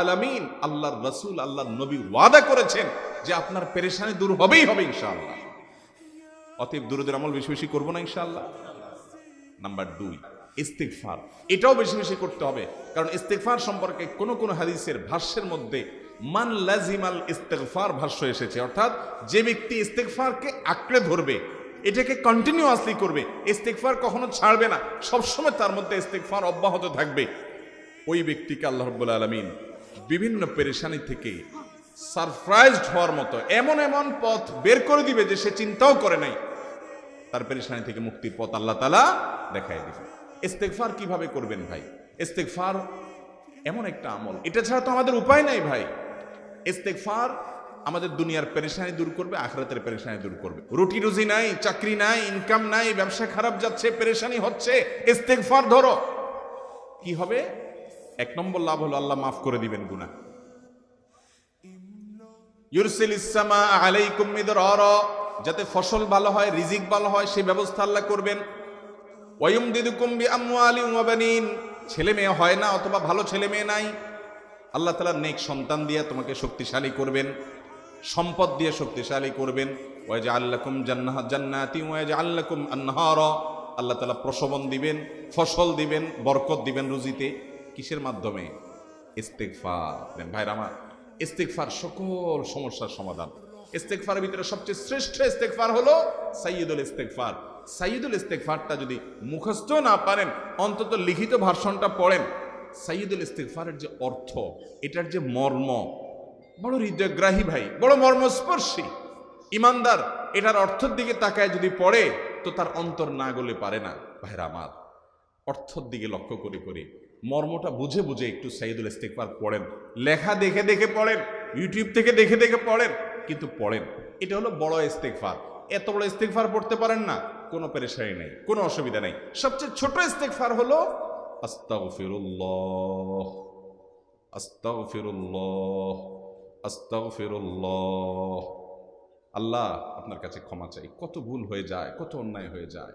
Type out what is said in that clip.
আলামিন, আল্লাহর রাসূল নবী ওয়াদা করেছেন যে আপনার পেরেশানি দূর হবেই, হবে ইনশাআল্লাহ। অতএব দুরুদের আমল বেশি বেশি করব না ইনশাআল্লাহ। নাম্বার দুই এটাও বেশি বেশি করতে হবে, কারণ সম্পর্কে হাদিসের ভাষ্যের মধ্যে মান লাজিমাল ইস্তেগফার ভাষ্য এসেছে। অর্থাৎ যে ব্যক্তি ইস্তেগফারকে আঁকড়ে ধরবে, এটাকে কন্টিনিউয়াসলি করবে, ইস্তেগফার কখনো ছাড়বে না, সবসময় তার মধ্যে ইস্তেগফার অব্যাহত থাকবে। ওই ব্যক্তিকে আল্লাহ রব্বুল আলমিন বিভিন্ন পেরেশানি থেকে সারপ্রাইজড হওয়ার মতো এমন এমন পথ বের করে দিবে যে সে চিন্তাও করে নাই। তার পেরেশানি থেকে মুক্তির পথ আল্লাহ তালা দেখাই দিবে ইস্তেগফার কীভাবে করবেন ভাই? ইস্তেগফার এমন একটা আমল। এটা ছাড়া তো আমাদের উপায় নাই ভাই। ইস্তেগফার আমাদের দুনিয়ার পেরেশানি দূর করবে, আখরাতের পেরেশানি দূর করবে। রুটি রুজি নাই, চাকরি নাই ইনকাম নাই, ব্যবসা খারাপ যাচ্ছে, পেরেশানি হচ্ছে। ইস্তেগফার ধরো। কি হবে? এক নম্বর লাভ হলো আল্লাহ মাফ করে দিবেন গুনাহ। ইউরসিল ইসলামা আলাইকুম মিদরারা, যাতে ফসল ভালো হয়, রিজিক ভালো হয় সেই ব্যবস্থা আল্লাহ করবেন। ওয়ুম দিদুকুম বি আমওয়ালি ওয়া বানিন, ছেলে মেয়ে হয় না অথবা ভালো ছেলে মেয়ে নাই। আল্লাহ তাআলা নেক সন্তান দিয়ে তোমাকে শক্তিশালী করবেন, সম্পদ দিয়ে শক্তিশালী করবেন। ওয়াজআল লাকুম জান্নাহ, জান্নাতি, ওয়াজআল লাকুম আনহারা। আল্লাহ তাআলা প্রসবন দিবেন, ফসল দিবেন, বরকত দিবেন রুজিতে। কিসের মাধ্যমে? ইস্তেগফার। দেন ভাইরা আমার, ইস্তেগফার সকল সমস্যার সমাধান। ইস্তেগফারের ভিতরে সবচেয়ে শ্রেষ্ঠ ইস্তেগফার হলো সাইয়্যিদুল ইস্তেগফার। সাইয়্যিদুল ইস্তেগফারটা যদি মুখস্থ না পারেন, অন্তত লিখিত ভার্সনটা পড়েন, সাইয়্যিদুল ইস্তেগফারের যে অর্থ, এটার যে মর্ম, বড় হৃদয়গ্রাহী ভাই, বড় মর্মস্পর্শী। ইমানদার, এটার অর্থের দিকে তাকায় যদি পড়ে, তো তার অন্তর না গলে পারে না, ভাইরা আমার। অর্থর দিকে লক্ষ্য করে করে। মর্মটা বুঝে বুঝে একটু সাইদুল ইস্তেকবার পড়েন। লেখা দেখে দেখে পড়েন ইউটিউব থেকে দেখে দেখে পড়েন, কিন্তু পড়েন। এটা হলো বড় ইস্তেকফার এত বড় ইস্তেকফার পড়তে পারেন না, কোনো পেরেশানি নেই, কোনো অসুবিধা নেই। সবচেয়ে ছোট ইস্তেকফার হলো, আস্তাগফিরুল্লাহ আস্তাগফিরুল্লাহ আস্তাগফিরুল্লাহ। আল্লাহ আপনার কাছে ক্ষমা চাই। কত ভুল হয়ে যায়, কত অন্যায় হয়ে যায়।